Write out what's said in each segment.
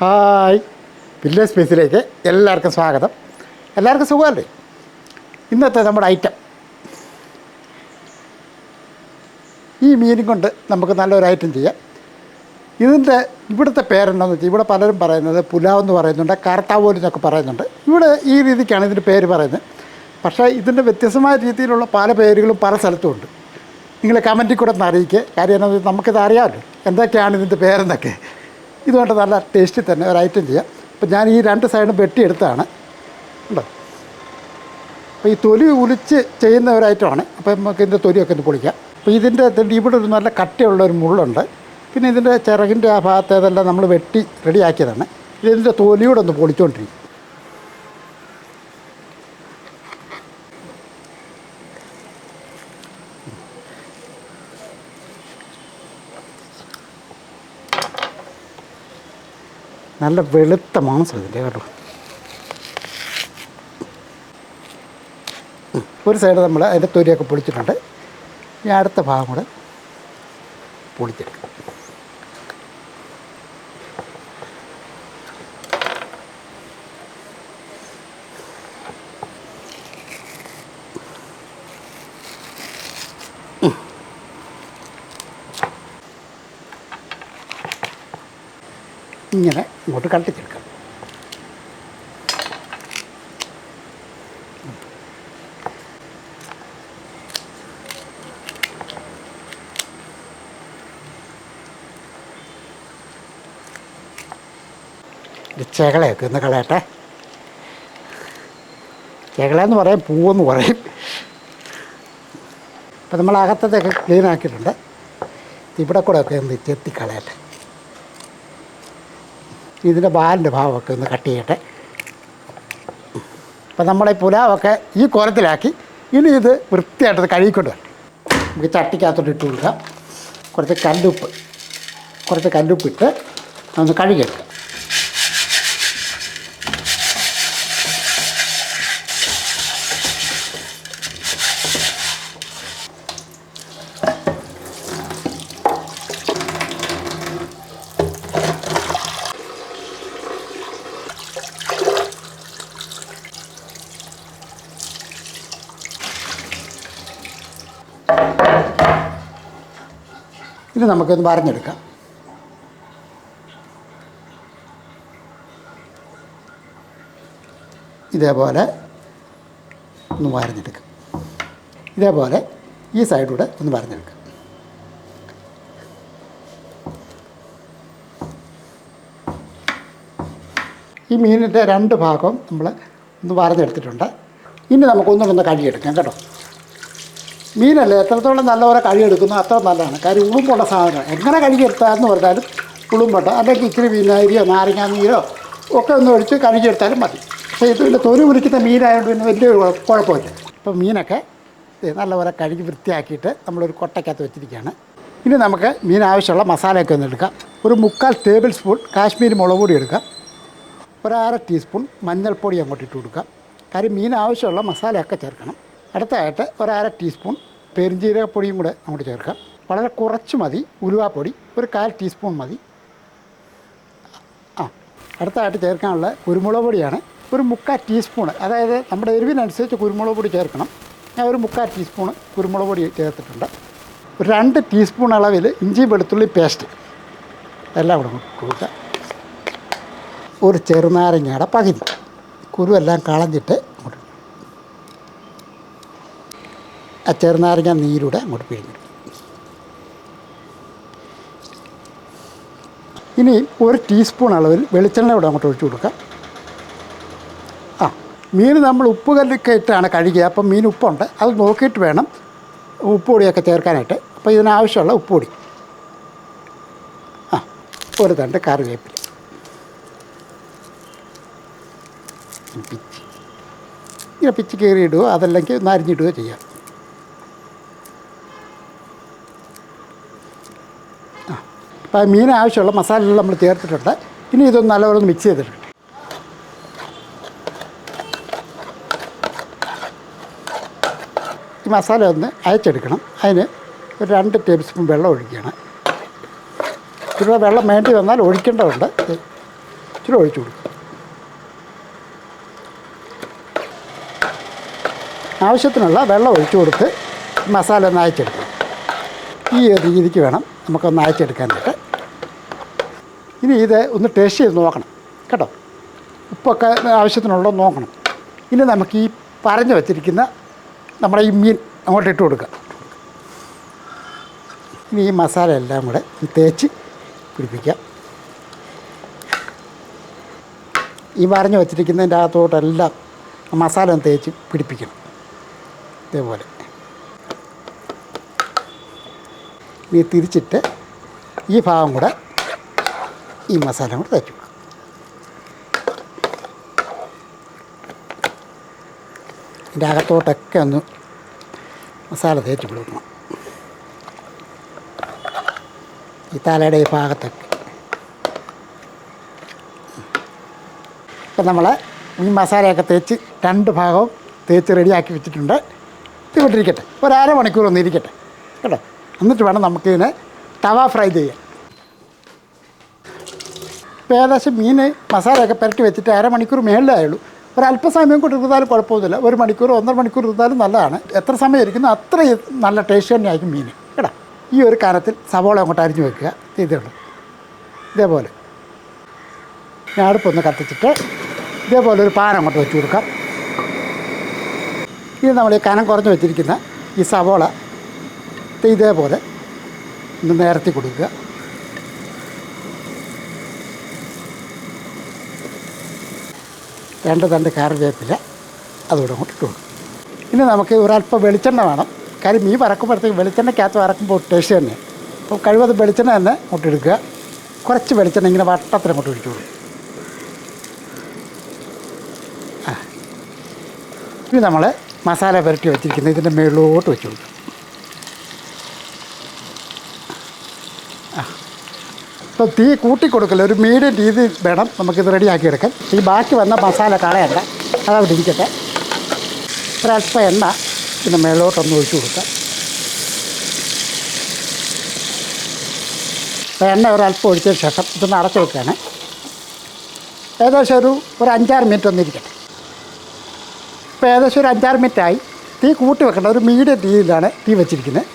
Hi. Village സ്പേസിലേക്ക് എല്ലാവർക്കും സ്വാഗതം. എല്ലാവർക്കും സുഖമല്ലേ? ഇന്നത്തെ നമ്മുടെ ഐറ്റം ഈ മീനും കൊണ്ട് നമുക്ക് നല്ലൊരു ഐറ്റം ചെയ്യാം. ഇതിന്റെ ഇവിടുത്തെ പേരെന്താണെന്ന് വെച്ചാൽ ഇവിടെ പലരും പറയുന്നത് പുലാവ് എന്ന് പറയുന്നുണ്ട് കറത്താവോലി എന്നൊക്കെ പറയുന്നുണ്ട്. ഇവിടെ ഈ രീതിക്കാണ് ഇതിന്റെ പേര് പറയുന്നത്. പക്ഷേ ഇതിന്റെ വ്യത്യസ്തമായ രീതിയിലുള്ള പല പേരുകളും പല സ്ഥലത്തും ഉണ്ട്. നിങ്ങൾ കമന്റിൽ കൂടെ ഒന്ന് അറിയിക്കുക കാര്യം വെച്ചാൽ നമുക്കിത് അറിയാമല്ലോ. എന്തൊക്കെയാണ് ഇതിന്റെ പേരെന്നൊക്കെ. ഇതുകൊണ്ട് നല്ല ടേസ്റ്റിൽ തന്നെ ഒരു ഐറ്റം ചെയ്യാം. അപ്പം ഞാൻ ഈ രണ്ട് സൈഡും വെട്ടിയെടുത്താണ് ഉണ്ടോ അപ്പോൾ ഈ തൊലി ഉലിച്ച് ചെയ്യുന്ന ഒരു ഐറ്റമാണ് അപ്പോൾ നമുക്ക് ഇതിന്റെ തൊലിയൊക്കെ ഒന്ന് പൊളിക്കാം. അപ്പോൾ ഇതിന്റെ ഇവിടെ ഒരു നല്ല കട്ടിയുള്ള ഒരു മുള്ളുണ്ട്. പിന്നെ ഇതിന്റെ ചിറകിന്റെ ആ ഭാഗത്ത് ഇതെല്ലാം നമ്മൾ വെട്ടി റെഡിയാക്കിയതാണ് ഇതിന്റെ തൊലിയോടെ ഒന്ന് പൊളിച്ചുകൊണ്ടിരിക്കും നല്ല വെളുത്ത മാംസം ഇതിന്റെ കേട്ടോ ഒരു സൈഡ് നമ്മൾ അതിന്റെ തൊലിയൊക്കെ പൊളിച്ചിട്ടുണ്ട്. ഇനി അടുത്ത ഭാഗം കൂടെ പൊളിച്ചെടുക്കാം. ഇങ്ങനെ ഇങ്ങോട്ട് കട്ടിച്ചെടുക്കാം. ചേകളയൊക്കെ ഒന്ന് കളയട്ടെ. ചെകള എന്ന് പറയും പൂവെന്ന് പറയും. അപ്പം നമ്മൾ അകത്തതൊക്കെ ക്ലീൻ ആക്കിയിട്ടുണ്ട് ഇവിടെ കൂടെ ഒക്കെ ഒന്ന് ചെത്തി കളയട്ടെ. ഇതിന്റെ ബാലിന്റെ ഭാവമൊക്കെ ഒന്ന് കട്ട് ചെയ്യട്ടെ. അപ്പം നമ്മളെ പുലാവൊക്കെ ഈ കോലത്തിലാക്കി. ഇനി ഇത് വൃത്തിയായിട്ടത് കഴുകിക്കൊണ്ട് വരട്ടെ നമുക്ക് ചട്ടിക്കകത്തോട്ട് ഇട്ട് കൊടുക്കാം. കുറച്ച് കല്ലുപ്പ് കുറച്ച് കല്ലുപ്പിട്ട് ഒന്ന് കഴുകിയെടുക്കാം ഇത് നമുക്കൊന്ന് പറഞ്ഞെടുക്കാം. ഇതേപോലെ ഒന്ന് വരഞ്ഞെടുക്കാം. ഇതേപോലെ ഈ സൈഡിലൂടെ ഒന്ന് വരഞ്ഞെടുക്കാം. ഈ മീനിന്റെ രണ്ട് ഭാഗവും നമ്മൾ ഒന്ന് വരഞ്ഞെടുത്തിട്ടുണ്ട്. ഇനി നമുക്കൊന്നുകൂടെ കഴുകിയെടുക്കാം കേട്ടോ. മീനല്ലേ? എത്രത്തോളം നല്ലപോലെ കഴിയെടുക്കുന്നു അത്ര നല്ലതാണ്. കാര്യം ഉളുമ്പുള്ള സാധനം. എങ്ങനെ കഴുകിയെടുത്താന്ന് പറഞ്ഞാലും ഉളുമ്പുണ്ട്. അല്ലെങ്കിൽ ഇച്ചിരി വിനാഗിരിയോ നാരങ്ങാ നീരോ ഒക്കെ ഒന്ന് ഒഴിച്ച് കഴുകിയെടുത്താലും മതി. പക്ഷേ ഇത് പിന്നെ തൊരു പിടിക്കുന്ന മീനായതുകൊണ്ട് പിന്നെ വലിയ കുഴ- കുഴപ്പമില്ല. അപ്പോൾ മീനൊക്കെ നല്ലപോലെ കഴുകി വൃത്തിയാക്കിയിട്ട് നമ്മളൊരു കൊട്ടയ്ക്കകത്ത് വെച്ചിരിക്കുകയാണ്. ഇനി നമുക്ക് മീൻ ആവശ്യമുള്ള മസാലയൊക്കെ ഒന്ന് എടുക്കാം. ഒരു മുക്കാൽ ടേബിൾ സ്പൂൺ കാശ്മീരി മുളക് പൊടി എടുക്കാം. ഒരു അര ടീസ്പൂൺ മഞ്ഞൾപ്പൊടി അങ്ങോട്ട് ഇട്ട് കൊടുക്കാം. കാര്യം മീൻ ആവശ്യമുള്ള മസാലയൊക്കെ ചേർക്കണം. അടുത്തതായിട്ട് ഒരര ടീസ്പൂൺ പെരിഞ്ജീരകപ്പൊടിയും കൂടെ അങ്ങോട്ട് ചേർക്കാം. വളരെ കുറച്ച് മതി ഉലുവാപ്പൊടി ഒരു കാൽ ടീസ്പൂൺ മതി. ആ അടുത്തതായിട്ട് ചേർക്കാനുള്ള കുരുമുളക് പൊടിയാണ്. ഒരു മുക്കാൽ ടീസ്പൂൺ അതായത് നമ്മുടെ എരിവിനനുസരിച്ച് കുരുമുളക് പൊടി ചേർക്കണം. ഞാൻ ഒരു മുക്കാൽ ടീസ്പൂൺ കുരുമുളക് പൊടി ചേർത്തിട്ടുണ്ട്. ഒരു രണ്ട് ടീസ്പൂൺ അളവിൽ ഇഞ്ചി വെളുത്തുള്ളി പേസ്റ്റ്. എല്ലാം കൂടെ കൊടുക്കുക ഒരു ചെറുനാരങ്ങയുടെ പകുതി. കുരുവെല്ലാം കളഞ്ഞിട്ട് അങ്ങോട്ട് ഇടും. ആ ചെറുനാരങ്ങ നീരൂടെ അങ്ങോട്ട് പിഴിഞ്ഞു. ഇനി ഒരു ടീസ്പൂൺ അളവിൽ വെളിച്ചെണ്ണ കൂടെ അങ്ങോട്ട് ഒഴിച്ചു കൊടുക്കാം. ആ മീൻ നമ്മൾ ഉപ്പ് കല്ലൊക്കെ ഇട്ടാണ് കഴുകിയത്. അപ്പം മീൻ ഉപ്പുണ്ട്. അത് നോക്കിയിട്ട് വേണം ഉപ്പുപൊടിയൊക്കെ ചേർക്കാനായിട്ട്. അപ്പോൾ ഇതിനാവശ്യമുള്ള ഉപ്പുപൊടി ആ ഒരു തണ്ട് കറിവേപ്പില. പിച്ചി ഇങ്ങനെ പിച്ചി കയറി ഇടുകയോ അതല്ലെങ്കിൽ ഒന്ന് അരിഞ്ഞിടുകയോ ചെയ്യാം. അപ്പോൾ മീൻ ആവശ്യമുള്ള മസാലയെല്ലാം നമ്മൾ ചേർത്തിട്ടുണ്ട്. ഇനി ഇതൊന്ന് നല്ലപോലെ മിക്സ് ചെയ്തിട്ടുണ്ട് ഈ മസാല ഒന്ന് അയച്ചെടുക്കണം അതിന് ഒരു രണ്ട് ടേബിൾ സ്പൂൺ വെള്ളം ഒഴിക്കണം ഇച്ചിരി വെള്ളം വേണ്ടി വന്നാൽ ഒഴിക്കേണ്ടതുണ്ട്. ഇച്ചിരി ഒഴിച്ചു കൊടുക്കും. ആവശ്യത്തിനുള്ള വെള്ളം ഒഴിച്ചു കൊടുത്ത് മസാല ഒന്ന് അയച്ചെടുക്കണം ഈ രീതിക്ക് വേണം നമുക്കൊന്ന് അയച്ചെടുക്കാനായിട്ട് ഇനി ഇത് ഒന്ന് ടേസ്റ്റ് ചെയ്ത് നോക്കണം കേട്ടോ? ഉപ്പൊക്കെ ആവശ്യത്തിനുള്ളത് നോക്കണം. ഇനി നമുക്ക് ഈ പറഞ്ഞു വച്ചിരിക്കുന്ന നമ്മുടെ ഈ മീൻ അങ്ങോട്ട് ഇട്ട് കൊടുക്കുക ഇനി ഈ മസാല എല്ലാം കൂടെ തേച്ച് പിടിപ്പിക്കാം. ഈ പറഞ്ഞു വച്ചിരിക്കുന്നതിന്റെ അകത്തോട്ടെല്ലാം മസാല തേച്ച് പിടിപ്പിക്കണം ഇതേപോലെ. ഇനി തിരിച്ചിട്ട് ഈ ഭാഗം കൂടെ ഈ മസാല കൂടെ തയ്ക്കും കൊടുക്കാം. ഇതിന്റെ അകത്തോട്ടൊക്കെ ഒന്ന് മസാല തേച്ച് കൊടുക്കണം. ഈ തലയുടെ ഈ ഭാഗത്തൊക്കെ. ഇപ്പം നമ്മൾ ഈ മസാലയൊക്കെ തേച്ച് രണ്ട് ഭാഗവും തേച്ച് റെഡിയാക്കി വെച്ചിട്ടുണ്ട്. ഇത് വിട്ടിരിക്കട്ടെ ഒരു അര മണിക്കൂർ ഒന്ന് ഇരിക്കട്ടെ. കേട്ടോ? എന്നിട്ട് വേണം നമുക്കിതിനെ തവ ഫ്രൈ ചെയ്യാൻ. ഇപ്പോൾ ഏകദേശം മീൻ മസാലയൊക്കെ പുരട്ടി വെച്ചിട്ട് അരമണിക്കൂർ മേളിലായുള്ളൂ. ഒരു അല്പസമയം കൊണ്ട് ഇരുന്നാലും കുഴപ്പമൊന്നുമില്ല. ഒരു മണിക്കൂർ ഒന്നര മണിക്കൂർ ഇരുന്നാലും നല്ലതാണ്. എത്ര സമയം ഇരിക്കുന്നു അത്രയും നല്ല ടേസ്റ്റ് തന്നെയായിരിക്കും മീൻ. കേടാ ഈ ഒരു കാലത്തിൽ സവോള അങ്ങോട്ട് അരിഞ്ഞ് വെക്കുക. ചെയ്തിട്ടുണ്ട് ഇതേപോലെ. ഞാൻ അടുപ്പൊന്ന് കത്തിച്ചിട്ട് ഇതേപോലെ ഒരു പാൻ അങ്ങോട്ട് വെച്ച് കൊടുക്കാം. ഇത് നമ്മൾ ഈ കനം കുറഞ്ഞ് വെച്ചിരിക്കുന്ന ഈ സവോള ഇതേപോലെ ഒന്ന് നേരത്തി കൊടുക്കുക. രണ്ട് തണ്ട് കറിവേപ്പില അതുകൂടെ അങ്ങോട്ട് ഇട്ട് കൊടുക്കും. ഇനി നമുക്ക് ഒരല്പം വെളിച്ചെണ്ണ വേണം. കാര്യം മീൻ വറക്കുമ്പോഴത്തേക്ക് വെളിച്ചെണ്ണയ്ക്കകത്ത് വറക്കുമ്പോൾ ടേസ്റ്റ് തന്നെ. അപ്പോൾ കഴിവത് വെളിച്ചെണ്ണ തന്നെ അങ്ങോട്ട് എടുക്കുക. കുറച്ച് വെളിച്ചെണ്ണ ഇങ്ങനെ വട്ടത്തിൽ അങ്ങോട്ട് ഒഴിച്ചു കൊടുക്കും. ഇനി നമ്മൾ മസാല പുരട്ടി വെച്ചിരിക്കുന്നത് ഇതിന്റെ മേളിലോട്ട് വെച്ച് കൊടുക്കും. ഇപ്പോൾ തീ കൂട്ടി കൊടുക്കല്ല ഒരു മീഡിയം രീതി വേണം നമുക്കിത് റെഡിയാക്കി എടുക്കാൻ ഈ ബാക്കി വന്ന മസാല കളയണ്ട അതവിടെ ഇരിക്കട്ടെ ഒരല്പ എണ്ണ ഇതിന്റെ മേലോട്ടൊന്ന് ഒഴിച്ചു കൊടുക്കാം. അപ്പോൾ എണ്ണ ഒരല്പം ഒഴിച്ചതിന് ശേഷം ഇതൊന്ന് അടച്ചു വെക്കുകയാണ്. ഏകദേശം ഒരു ഒരു അഞ്ചാറ് മിനിറ്റ് ഒന്ന് ഇരിക്കട്ടെ. ഇപ്പോൾ ഏകദേശം ഒരു അഞ്ചാറ് മിനിറ്റായി. തീ കൂട്ടി വെക്കേണ്ട ഒരു മീഡിയം രീതിയിലാണ് തീ വെച്ചിരിക്കുന്നത്.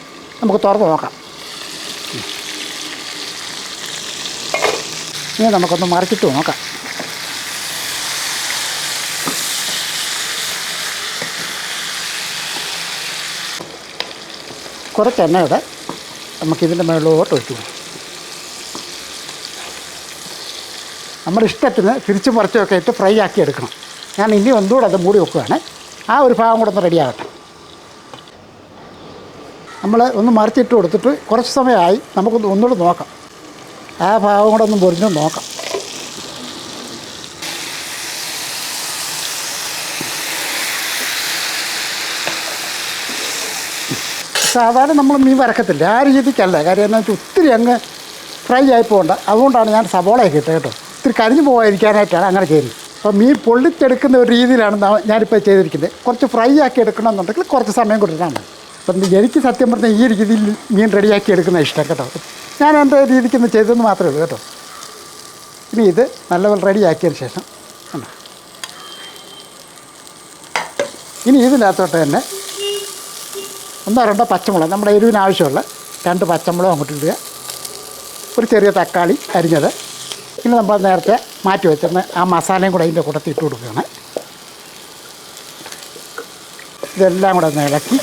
നമുക്ക് തുറന്ന് നോക്കാം. ഇനി നമുക്കൊന്ന് മറിച്ചിട്ട് നോക്കാം. കുറച്ച് എണ്ണയുടെ നമുക്കിതിന്റെ മുകളിലോട്ട് ഒഴിച്ചു കൊടുക്കും. നമ്മുടെ ഇഷ്ടത്തിന് തിരിച്ച് മറിച്ചൊക്കെ ഇട്ട് ഫ്രൈ ആക്കി എടുക്കണം. ഞാൻ ഇനി ഒന്നുകൂടെ അത് മൂടി വെക്കുകയാണ്. ആ ഒരു ഭാഗം കൂടെ ഒന്ന് റെഡിയാകട്ടെ നമ്മൾ ഒന്ന് മറിച്ചിട്ട് കൊടുത്തിട്ട് കുറച്ച് സമയമായി നമുക്കൊന്ന് ഒന്നുകൂടെ നോക്കാം. ആ ഭാഗം കൂടെ ഒന്ന് പൊരിഞ്ഞു നോക്കാം. സാധാരണ നമ്മൾ മീൻ വരക്കത്തില്ല. ആ രീതിക്കല്ല. കാര്യം എന്താ വെച്ചാൽ ഒത്തിരി അങ്ങ് ഫ്രൈ ആയി പോകണ്ട. അതുകൊണ്ടാണ് ഞാൻ സവോളയൊക്കെ ഇട്ടത് കേട്ടോ. ഒത്തിരി കരിഞ്ഞു പോകാതിരിക്കാനായിട്ടാണ് അങ്ങനെ ചെയ്യുന്നത് അപ്പോൾ മീൻ പൊള്ളിച്ചെടുക്കുന്ന ഒരു രീതിയിലാണ് ഞാനിപ്പോൾ ചെയ്തിരിക്കുന്നത്. കുറച്ച് ഫ്രൈ ആക്കി എടുക്കണമെന്നുണ്ടെങ്കിൽ കുറച്ച് സമയം കൊടുക്കണം അപ്പം എനിക്ക് സത്യം പറഞ്ഞാൽ ഈ രീതിയിൽ മീൻ റെഡിയാക്കി എടുക്കുന്ന ഇഷ്ടം കേട്ടോ. ഞാൻ എന്റെ രീതിക്ക് ഒന്ന് ചെയ്തെന്ന് മാത്രമേ ഉള്ളൂ കേട്ടോ. ഇനി ഇത് നല്ലപോലെ റെഡിയാക്കിയതിന് ശേഷം. ഇനി ഇതിനകത്തോട്ട് തന്നെ ഒന്നോ രണ്ടോ പച്ചമുളക് നമ്മുടെ എരിവിന് ആവശ്യമുള്ള രണ്ട് പച്ചമുളക് അങ്ങോട്ട് ഇടുക. ഒരു ചെറിയ തക്കാളി അരിഞ്ഞത്. പിന്നെ നമ്മൾ നേരത്തെ മാറ്റി വെച്ചിരുന്ന ആ മസാലയും കൂടെ അതിന്റെ കൂട്ടത്തിൽ ഇട്ട് കൊടുക്കുകയാണ്. ഇതെല്ലാം കൂടെ ഒന്ന് ഇളക്കി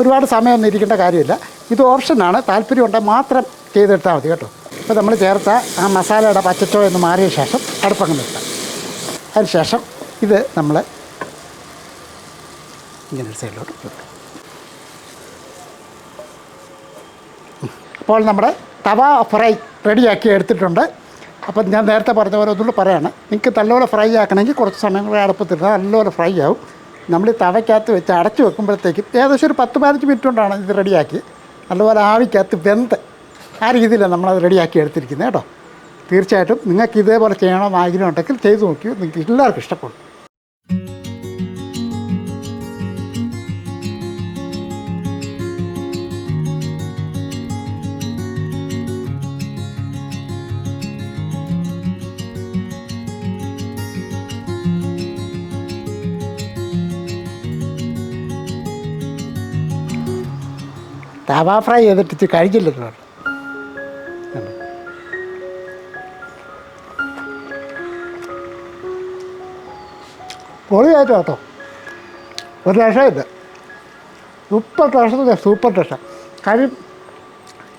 ഒരുപാട് സമയമൊന്നും ഇരിക്കേണ്ട കാര്യമില്ല. ഇത് ഓപ്ഷനാണ് താല്പര്യം ഉണ്ടെങ്കിൽ മാത്രം ചെയ്തെടുത്താൽ മതി കേട്ടോ. അപ്പോൾ നമ്മൾ ചേർത്ത ആ മസാലയുടെ പച്ചച്ചോ എന്ന് മാറിയ ശേഷം അടുപ്പങ്ങ് നിർത്താം. അതിന് ശേഷം ഇത് നമ്മൾ ഇങ്ങനെ ഒരു സൈഡിലോട്ട് വെക്കാം അപ്പോൾ നമ്മുടെ തവ ഫ്രൈ റെഡിയാക്കി എടുത്തിട്ടുണ്ട്. അപ്പം ഞാൻ നേരത്തെ പറഞ്ഞ പോലെ ഒന്നുകൂടി പറയാണ്. നിങ്ങൾക്ക് നല്ലപോലെ ഫ്രൈ ആക്കണമെങ്കിൽ കുറച്ച് സമയം കൂടെ അടുപ്പത്തിരുന്നാൽ നല്ലപോലെ ഫ്രൈ ആവും. നമ്മൾ തവയ്ക്കകത്ത് വെച്ച് അടച്ചു വെക്കുമ്പോഴത്തേക്കും ഏകദേശം ഒരു പത്ത് പതിനഞ്ച് മിനിറ്റ് കൊണ്ടാണ് ഇത് റെഡിയാക്കി. നല്ലപോലെ ആവിക്കകത്ത് വെന്ത് ആ രീതിയിലാണ് നമ്മളത് റെഡിയാക്കി എടുത്തിരിക്കുന്നത് കേട്ടോ. തീർച്ചയായിട്ടും നിങ്ങൾക്ക് ഇതേപോലെ ചെയ്യണമെന്ന് ആഗ്രഹം ഉണ്ടെങ്കിൽ ചെയ്തു നോക്കിയോ നിങ്ങൾക്ക് എല്ലാവർക്കും ഇഷ്ടപ്പെടും. തവ ഫ്രൈ ചെയ്തിട്ട് ഇച്ചിരി കഴിച്ചില്ലല്ലോ പൊളിയായിട്ട് കേട്ടോ ഒരു രക്ഷമില്ല സൂപ്പർ ടേസ്റ്റ് സൂപ്പർ ടേസ്റ്റ് കഴി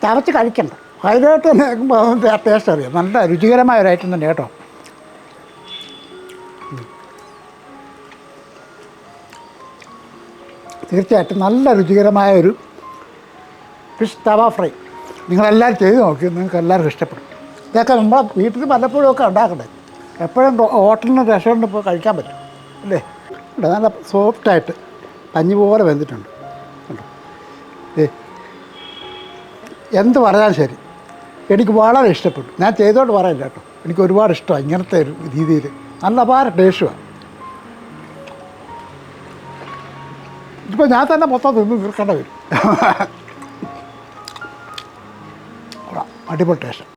ചവച്ച് കഴിക്കണ്ട. അതിലോട്ട് തന്നെ ടേസ്റ്റ് അറിയാം. നല്ല രുചികരമായ ഒരു ഐറ്റം തന്നെ കേട്ടോ. തീർച്ചയായിട്ടും നല്ല രുചികരമായ ഒരു ഫിഷ് തവ ഫ്രൈ നിങ്ങളെല്ലാം ചെയ്ത് നോക്കി നിങ്ങൾക്ക് എല്ലാവർക്കും ഇഷ്ടപ്പെടും. ഇതൊക്കെ നമ്മളെ വീട്ടിൽ പലപ്പോഴും ഒക്കെ ഉണ്ടാക്കണ്ടേ? എപ്പോഴും ഹോട്ടലിന് റെസ്റ്റോറന്റിൽ പോയി കഴിക്കാൻ പറ്റും അല്ലേ? ഇവിടെ നല്ല സോഫ്റ്റായിട്ട് പഞ്ഞി പോലെ വെന്തിട്ടുണ്ട്. കണ്ടോ? ഏ എന്ത് പറഞ്ഞാലും ശരി. എനിക്ക് വളരെ ഇഷ്ടപ്പെട്ടു. ഞാൻ ചെയ്തോണ്ട് പറയില്ല കേട്ടോ. എനിക്ക് ഒരുപാട് ഇഷ്ടമാണ് ഇങ്ങനത്തെ ഒരു രീതിയിൽ. നല്ല അപാര ടേസ്റ്റുമാണ് ഇപ്പോൾ ഞാൻ തന്നെ മൊത്തം നിന്ന് തീർക്കേണ്ട വരും. അടിപൊളി ടേസ്റ്റ്.